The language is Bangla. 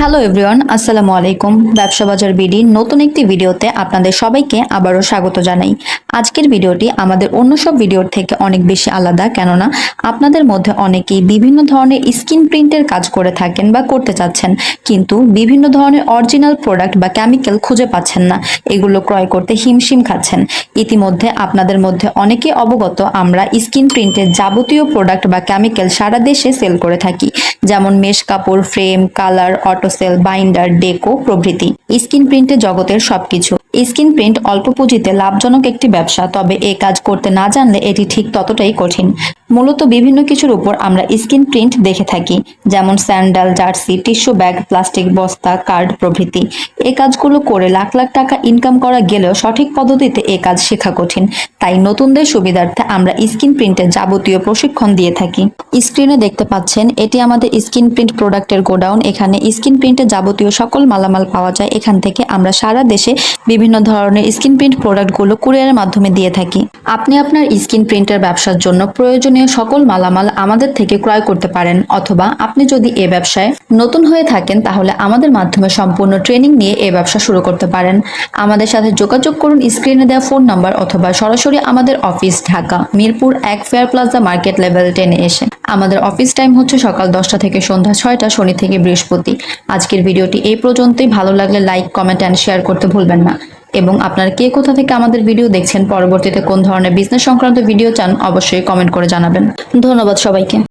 হ্যালো এভরিওয়ান আসসালামু আলাইকুম। ব্যবসা বাজার বিডি নতুন একটি ভিডিওতে আপনাদের সবাইকে আবারও স্বাগত জানাই। আজকের ভিডিওটি আমাদের অন্য সব ভিডিওর থেকে অনেক বেশি আলাদা, কেননা আপনাদের মধ্যে অনেকেই বিভিন্ন ধরনের স্কিন প্রিন্টের কাজ করে থাকেন বা করতে চাচ্ছেন, কিন্তু বিভিন্ন ধরনের অরিজিনাল প্রোডাক্ট বা কেমিক্যাল খুঁজে পাচ্ছেন না। এগুলো ক্রয় করতে হিমশিম খাচ্ছেন। ইতিমধ্যে আপনাদের মধ্যে অনেকে অবগত, আমরা স্কিন প্রিন্টের যাবতীয় প্রোডাক্ট বা কেমিক্যাল সারা দেশে সেল করে থাকি। যেমন মেশ কাপড়, ফ্রেম, কালার অটোসেল বাইন্ডার, ডেকো প্রভৃতি। স্কিন প্রিন্টে জগতের সবকিছু। স্কিন প্রিন্ট অল্প পুঁজিতে লাভজনক একটি ব্যবসা, তবে এ কাজ করতে না জানলে এটি ঠিক ততটাই কঠিন। মূলত বিভিন্ন কিছুর উপর আমরা স্কিন প্রিন্ট দেখে থাকি, যেমন sandal, jersey, tissue bag, plastic, বস্তা, কার্ড প্রভৃতি। এই কাজগুলো করে লাখ লাখ টাকা ইনকাম করা গেলেও সঠিক পদ্ধতিতে এ কাজ শেখা কঠিন। তাই নতুনদের সুবিধার্থে আমরা স্কিন প্রিন্টের যাবতীয় প্রশিক্ষণ দিয়ে থাকি। স্ক্রিনে দেখতে পাচ্ছেন, এটি আমাদের স্কিন প্রিন্ট প্রোডাক্টের গোডাউন। এখানে স্কিন প্রিন্টের যাবতীয় সকল মালামাল পাওয়া যায়। এখান থেকে আমরা সারা দেশে বিভিন্ন ধরনের স্কিন প্রিন্ট প্রোডাক্টগুলো কুরিয়ারের মাধ্যমে দিয়ে থাকি। আপনি আপনার স্কিন প্রিন্টের ব্যবসার জন্য প্রয়োজনীয় সকল মালামাল আমাদের থেকে ক্রয় করতে পারেন, অথবা আপনি যদি এ ব্যবসায় নতুন হয়ে থাকেন, তাহলে আমাদের মাধ্যমে সম্পূর্ণ ট্রেনিং নিয়ে এ ব্যবসা শুরু করতে পারেন। আমাদের সাথে যোগাযোগ করুন, স্ক্রিনে দেওয়া ফোন নাম্বার অথবা সরাসরি আমাদের অফিস, ঢাকা, মিরপুর, এক ফেয়ার প্লাজা মার্কেট লেভেল টেনে এসে। আমাদের অফিস টাইম হচ্ছে সকাল দশটা থেকে সন্ধ্যা ছয়টা, শনি থেকে বৃহস্পতি। আজকের ভিডিওটি এই পর্যন্তই। ভালো লাগলে লাইক, কমেন্ট, অ্যান্ড শেয়ার করতে ভুলবেন না। এবং আপনারা কে কোথা থেকে আমাদের ভিডিও দেখছেন, পরবর্তীতে কোন ধরনের বিজনেস সংক্রান্ত ভিডিও চান, অবশ্যই কমেন্ট করে জানাবেন। ধন্যবাদ সবাইকে।